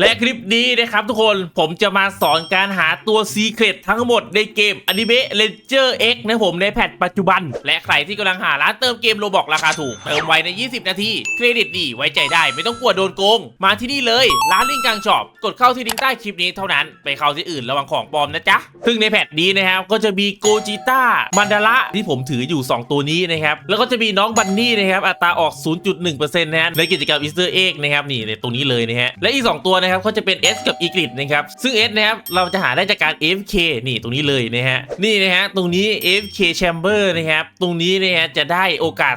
และคลิปนี้นะครับทุกคนผมจะมาสอนการหาตัวซีเครตทั้งหมดในเกมอนิเมะเลนเจอร์ X นะผมในแพทปัจจุบัน และใครที่กำลังหาร้านเติมเกมโลบอกราคาถูก เติมไวใน 20 นาที เครดิตดีไว้ใจได้ไม่ต้องกลัวโดนโกง มาที่นี่เลย ร้านลิงก์กลางช็อปกดเข้าที่ลิงก์ใต้คลิปนี้เท่านั้น ไปเข้าที่อื่นระวังของปลอมนะจ๊ะ ซึ่งในแพทนี้นะครับก็จะมีโกจิต้ามันดาระที่ผมถืออยู่ 2 ตัวนี้นะครับแล้วก็จะมีน้องบันนี่นะครับอัตราออก 0.1%นะฮะในกิจกรรมอีสเตอร์เอ็กนะครับนี่ในตรงนี้เลยนะฮะและอีก 2 ตัวนะครับก็จะเป็น S กับ e g r i d นะครับซึ่ง S นะครับเราจะหาได้จากการ AFK นี่ตรงนี้เลยนะฮะนี่นะฮะตรงนี้ AFK Chamber นะครับตรงนี้นะฮะจะได้โอกาส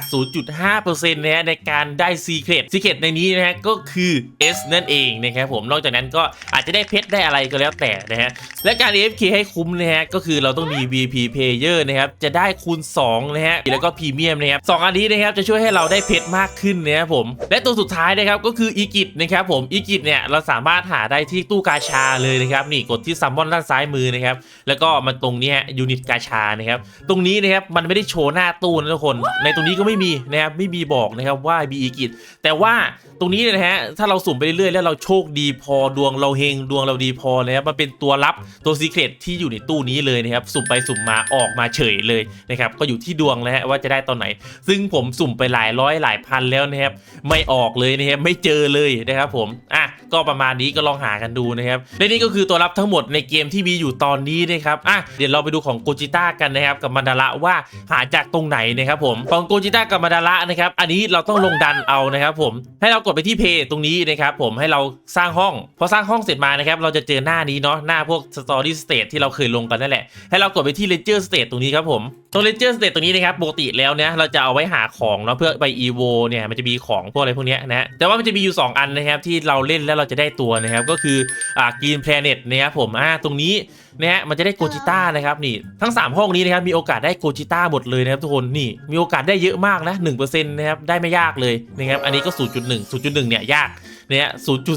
0.5%นะฮะในการได้ Secret Secret ในนี้นะฮะก็คือ S นั่นเองนะครับผมนอกจากนั้นก็อาจจะได้เพชรได้อะไรก็แล้วแต่นะฮะและการ AFK ให้คุ้มนะฮะก็คือเราต้องมี VP Player นะครับจะได้คูณ2นะฮะแล้วก็พรีเมียมนะครับสองอันนี้นะครับจะช่วยให้เราได้เพชรมากขึ้นนะครับผมและตัวสุดท้ายนะครับก็คืออีกิจนะครับผมอีกิจเนี่ยเราสาามารถหาได้ที่ตู้กาชาเลยนะครับนี่กดที่ซัมมอนด้านซ้ายมือนะครับแล้วก็มันตรงนี้ยูนิตกาชานะครับตรงนี้นะครับมันไม่ได้โชว์หน้าตู้นะทุกคน ในตรงนี้ก็ไม่มีนะครับไม่มีบอกนะครับว่ามีอีกิจแต่ว่าตรงนี้นะฮะถ้าเราสุ่มไปเรื่อยๆแล้วเราโชคดีพอดวงเราเฮงดวงเราดีพอนะครับมันเป็นตัวลับตัวซีเครตที่อยู่ในตู้นี้เลยนะครับสุ่มไปสุ่มมาออกมาเฉยเลยนะครับก็อยู่ที่ดวงแล้วฮะว่าจะได้ตอนไหน ซึ่งผมสุ่มไปหลายร้อยหลายพันแล้วนะครับไม่ออกเลยนะครับไม่เจอเลยนะครับผมอะก็ประมาณนี้ก็ลองหากันดูนะครับและนี่ก็คือตัวรับทั้งหมดในเกมที่มีอยู่ตอนนี้นะครับอะเดี๋ยวเราไปดูของโกจิต้ากันนะครับกับมันดาระว่าหาจากตรงไหนนะครับผมของโกจิต้ากับมันดาระนะครับอันนี้เราต้องลงดันเอานะครับผมให้เรากดไปที่เพย์ตรงนี้นะครับผมให้เราสร้างห้องพอสร้างห้องเสร็จมานะครับเราจะเจอหน้านี้เนาะหน้าพวกสตอรี่สเตทที่เราเคยลงกันนั่นแหละให้เรากดไปที่ Ledger State ตรงนี้ครับผมตรง Ledger State ตรงนี้นะครับปกติแล้วเนี่ยเราจะเอาไว้หาของเนาะเพื่อไป EVO เนี่ยมันจะมีของพวกอะไรพวกนี้นะแต่ว่ามันจะมีอยู่ 2 อันนะครับที่เราเล่นแล้วเราจะได้ตัวนะครับก็คืออ่า Green Planet นะครับผมอ่าตรงนี้นะฮะมันจะได้โกจิต้านะครับนี่ทั้ง 3 ห้องนี้นะครับมีโอกาสได้โกจิต้าหมดเลยนะครับทุกคนนี่มีโอกาสได้เยอะมากนะ1%นะครับได้ไม่ยากเลยนะครับอันนี้ก็ 0.1 0.1เนี่ยยาก เนี่ย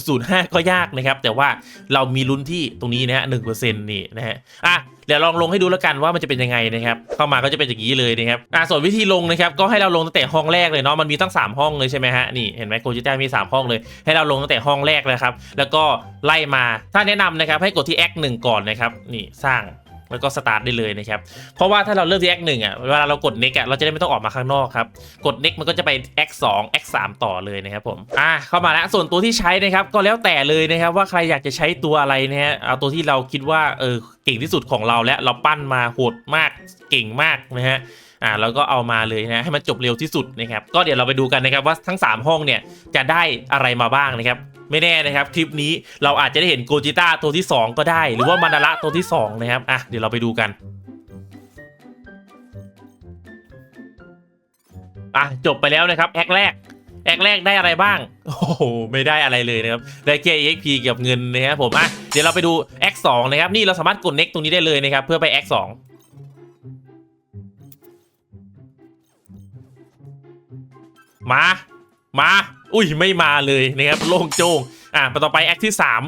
0.05ก็ยากนะครับ แต่ว่าเรามีลุ้นที่ตรงนี้นะฮะ1%นี่นะฮะอะเดี๋ยวลองลงให้ดูแล้วกันว่ามันจะเป็นยังไงนะครับ เข้ามาก็จะเป็นอย่างนี้เลยนะครับอะส่วนวิธีลงนะครับ ก็ให้เราลงตั้งแต่ห้องแรกเลยเนาะ มันมีตั้ง 3 ห้องเลยใช่ไหมฮะ นี่เห็นไหมโกจิต้ามี 3 ห้องเลย ให้เราลงตั้งแต่ห้องแรกเลยครับ แล้วก็ไล่มา ถ้าแนะนำนะครับให้กดที่ X 1ก่อนนะครับ นี่สร้าง แล้วก็สตาร์ทได้เลยนะครับ เพราะว่าถ้าเราเลือกที่ X 1อะเวลาเรากด Next อะเราจะได้ไม่ต้องออกมาข้างนอกครับ กด Next มันก็จะไป X 2 X 3ต่อเลยนะครับผมอะเข้ามาแล้วส่วนตัวที่ใช้นะครับก็แล้วแต่เลยนะครับว่าใครอยากจะใช้ตัวอะไรนะฮะเอาตัวที่เราคิดว่าเออเก่งที่สุดของเราและเราปั้นมาโหดมากเก่งมากนะฮะ อ่าแล้วก็เอามาเลยนะให้มันจบเร็วที่สุดนะครับก็เดี๋ยวเราไปดูกันนะครับว่าทั้ง 3 ห้องเนี่ยจะได้อะไรมาบ้างนะครับไม่แน่นะครับคลิปนี้เราอาจจะได้เห็นโกจิต้าตัวที่ 2 ก็ได้ หรือว่ามันาระตัวที่ 2 นะครับอะเดี๋ยวเราไปดูกันอะจบไปแล้วนะครับแอคแรกแอคแรกได้อะไรบ้าง โอ้โห ไม่ได้อะไรเลยนะครับ ได้แค่ EXP เกับเงินนะครับผม อะ เดี๋ยวเราไปดูแอคสองนะครับ นี่เราสามารถกด next ตรงนี้ได้เลยนะครับ เพื่อไปแอคสอง มา มา อุ้ยไม่มาเลยนะครับโล่งโจงอะต่อไปแอคที่สาม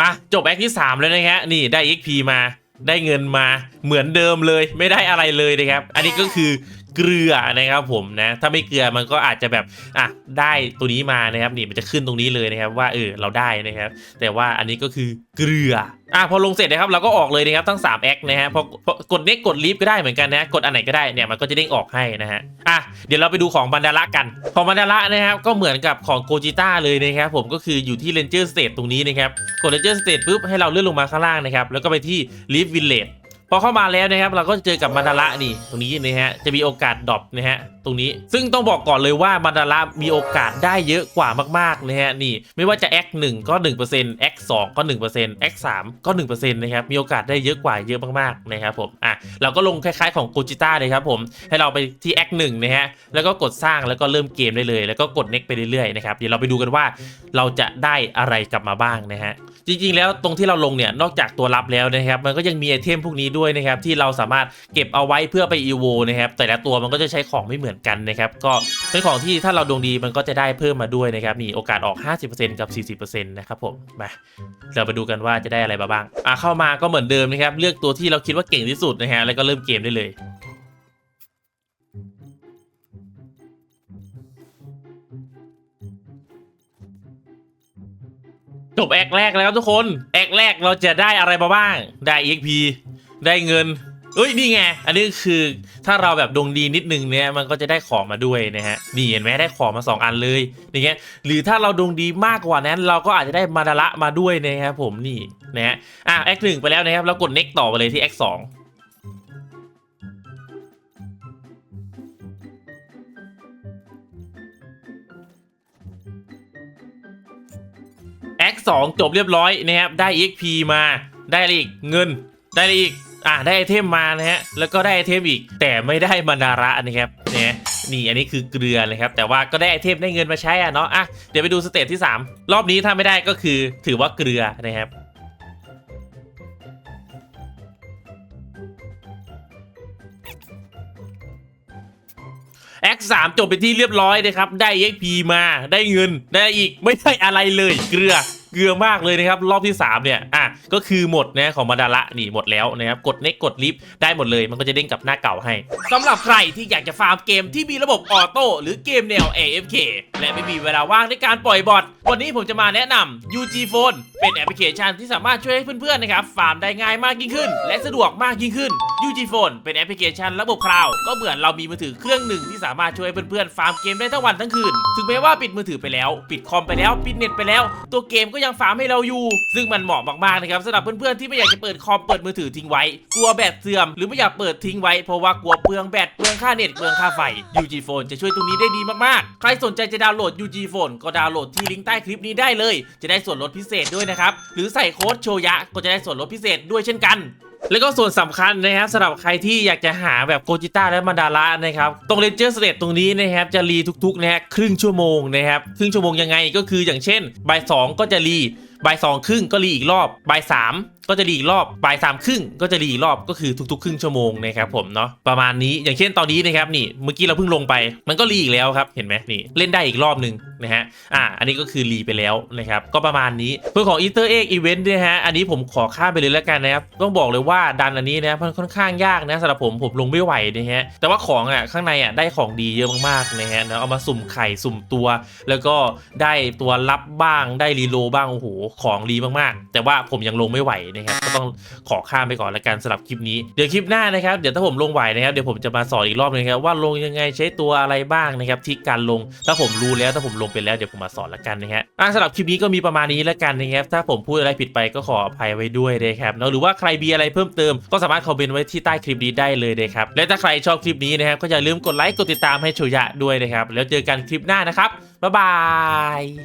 อะจบแอคที่ 3 แล้วนะฮะนี่ได้ XP มาได้เงินมาเหมือนเดิมเลย ไม่ได้อะไรเลยนะครับ อันนี้ก็คือ เกลือนะครับผมนะถ้าไม่เกลือมันก็อาจจะแบบอะได้ตัวนี้มานะครับนี่มันจะขึ้นตรงนี้เลยนะครับว่าเออเราได้นะครับ แต่ว่าอันนี้ก็คือเกลืออะพอลงเสร็จนะครับเราก็ออกเลยนะครับทั้ง3แอคนะฮะพอพอกดเน็กกดลีฟก็ได้เหมือนกันนะกดอันไหนก็ได้เนี่ยมันก็จะเด้งออกให้นะฮะอะเดี๋ยวเราไปดูของบันดาระกัน ของบันดาระนะครับก็เหมือนกับของโกจิต้าเลยนะครับผมก็คืออยู่ที่เ a นเจอร์สเต e ตรงนี้นะครับกดเ a นเจอร์สเต e ปุ๊บให้เราเลื่อนลงมาข้างล่างนะครับแล้วก็ไปที่ลีฟวิลเลจ พอเข้ามาแล้วนะครับ เราก็จะเจอกับมันดาระนี่ตรงนี้นะฮะจะมีโอกาสดรอปนะฮะ ตรงนี้ ซึ่งต้องบอกก่อนเลยว่ามันดาระมีโอกาสได้เยอะกว่ามากๆนะฮะนี่ ไม่ว่าจะ X 1ก็1% X 2ก็1% X 3ก็1%นะครับมีโอกาสได้เยอะกว่าเยอะมากๆนะครับผมอะเราก็ลงคล้ายๆของโกจิต้าเลยครับผมให้เราไปที่ X 1นะฮะแล้วก็กดสร้างแล้วก็เริ่มเกมได้เลย แล้วก็กด next ไปเรื่อยๆนะครับเดี๋ยวเราไปดูกันว่าเราจะได้อะไรกลับมาบ้างนะฮะจริงๆ แล้วตรงที่เราลงเนี่ยนอกจากตัวรับแล้วนะครับมันก็ยังมีไอเทมพวกนี้ด้วยนะครับที่เราสามารถเก็บเอาไว้เพื่อไปอีโวนะครับแต่ละตัวมันก็จะใช้ของไม่เหมือนือนกันนะครับก็เป็นของที่ถ้าเราดวงดีมันก็จะได้เพิ่มมาด้วยนะครับมีโอกาสออก 50%กับ 40%นะครับผมมาเราไปดูกันว่าจะได้อะไรบ้างอะเข้ามาก็เหมือนเดิมนะครับเลือกตัวที่เราคิดว่าเก่งที่สุดนะฮะแล้วก็เริ่มเกมได้เลยจบแอกแรกแล้วทุกคน แอกแรกเราจะได้อะไรบ้าง ได้ EXP ได้เงิน เอ้ยนี่ไง อันนี้คือถ้าเราแบบดวงดีนิดนึงเนี่ยมันก็จะได้ของมาด้วยนะฮะนี่เห็นไหมได้ของมา 2 อันเลยอย่างเงี้ยหรือถ้าเราดวงดีมากกว่านั้น เราก็อาจจะได้มาดาระมาด้วยนะครับผมนี่นะฮะอะแอคหนึ่งไปแล้วนะครับแล้วกด next ต่อไปเลยที่แอคสองแอคสองจบเรียบร้อยนะครับได้ EXP มาได้อะไรอีกเงินได้อะไรอีก อะได้ไอเทมมานะฮะแล้วก็ได้ไอเทมอีก แต่ไม่ได้มาดาระนะครับเนี่ยนี่อันนี้คือเกลือเลยครับ แต่ว่าก็ได้ไอเทมได้เงินมาใช้อะเนาะอะเดี๋ยวไปดูสเตจที่ 3 รอบนี้ถ้าไม่ได้ก็คือถือว่าเกลือนะครับแอคสามจบไปนที่เรียบร้อยนะครับ ได้ EXP มาได้เงินได้อีกไม่ได้อะไรเลยเกลือ เกลือมากเลยนะครับรอบที่ 3 เนี่ยอะก็คือหมดนะของมาดาระนี่หมดแล้วนะครับกดเน็กกดลิฟต์ได้หมดเลย มันก็จะเด้งกลับหน้าเก่าให้สำหรับใครที่อยากจะฟาร์มเกมที่มีระบบออโต้หรือเกมแนว AFK และไม่มีเวลาว่างในการปล่อยบอทวันนี้ผมจะมาแนะนำ UG Phone เป็นแอปพลิเคชันที่สามารถช่วยให้เพื่อนๆนะครับฟาร์มได้ง่ายมากยิ่งขึ้น และสะดวกมากยิ่งขึ้น UG Phone เป็นแอปพลิเคชันระบบคลาวก็เหมือนเรามีมือถือเครื่องหนึ่งที่สามารถช่วยให้เพื่อนๆฟาร์มเกมได้ทั้งวันทั้งคืน ถึงแม้ว่าปิดมือถือไปแล้ว ปิดคอมไปแล้วปิดเน็ตไปแล้ว ตัวเกมก็ยังฟาร์มให้เราอยู่ ซึ่งมันเหมาะมากๆนะครับสำหรับเพื่อนๆที่ไม่อยากจะเปิดคอมเปิดมือถือทิ้งไว้ กลัวแบตเสื่อมหรือไม่อยากเปิดทิ้งไว้เพราะว่ากลัวเปลืองแบตเปลืองค่าเน็ตเปลืองค่าไฟ UG Phone จะช่วยตรงนี้ได้ดีมากๆ ใครสนใจจะดาวน์โหลด UG Phone ก็ดาวน์โหลดที่ลิงก์ใต้คลิปนี้ได้เลย จะได้ส่วนลดพิเศษด้วยนะครับหรือใส่โค้ดโชยะก็จะได้ส่วนลดพิเศษด้วยเช่นกัน แล้วก็ส่วนสำคัญนะครับสำหรับใครที่อยากจะหาแบบโกจิต้าและมาดาระนะครับ ตรงเลนเจอร์สเตตตรงนี้นะครับจะรีทุกๆนะฮะครึ่งชั่วโมงนะครับ ครึ่งชั่วโมงยังไงก็คืออย่างเช่นบ่ายสองก็จะรีบ่ายสองครึ่งก็รีอีกรอบบ่ายสาม ก็จะรีอีกรอบบ่ายสามครึ่งก็จะรีอีกรอบก็คือทุกๆ ครึ่งชั่วโมงนะครับผมเนาะประมาณนี้อย่างเช่นตอนนี้นะครับนี่เมื่อกี้เราเพิ่งลงไป มันก็รีอีกแล้วครับเห็นไหมนี่เล่นได้อีกรอบหนึ่งนะฮะอ่าอันนี้ก็คือรีไปแล้วนะครับก็ประมาณนี้เพื่อของ Easter Egg Event เนี่ยฮะอันนี้ผมขอข้ามไปเลยแล้วกันนะครับต้องบอกเลยว่าดันอันนี้นะมันค่อนข้างยากนะสำหรับผมผมลงไม่ไหวนะฮะแต่ว่าของอะข้างในอะได้ของดีเยอะมากๆนะฮะเอามาสุ่มไข่สุ่มตัว แล้วก็ได้ตัวรับบ้างได้รีโลบ้างโอ้โหของดีมากๆ แต่ว่าผมยังลงไม่ไหวนะครับก็ต้องขอข้ามไปก่อนละกันสำหรับคลิปนี้เดี๋ยวคลิปหน้านะครับเดี๋ยวถ้าผมลงไหวนะครับเดี๋ยวผมจะมาสอนอีกรอบนึงครับว่าลงยังไงใช้ตัวอะไรบ้างนะครับที่การลงถ้าผมรู้แล้วถ้าผมลงไปแล้วเดี๋ยวผมมาสอนละกันนะฮะสำหรับคลิปนี้ก็มีประมาณนี้ละกันนะครับถ้าผมพูดอะไรผิดไปก็ขออภัยไว้ด้วยนะครับเนาะหรือว่าใครมีอะไรเพิ่มเติมก็สามารถคอมเมนต์ไว้ที่ใต้คลิปนี้ได้เลยนะครับและถ้าใครชอบคลิปนี้นะครับก็อย่าลืมกดไลค์กดติดตามให้โชยะด้วยนะครับแล้วเจอกันคลิปหน้านะครับบ๊ายบาย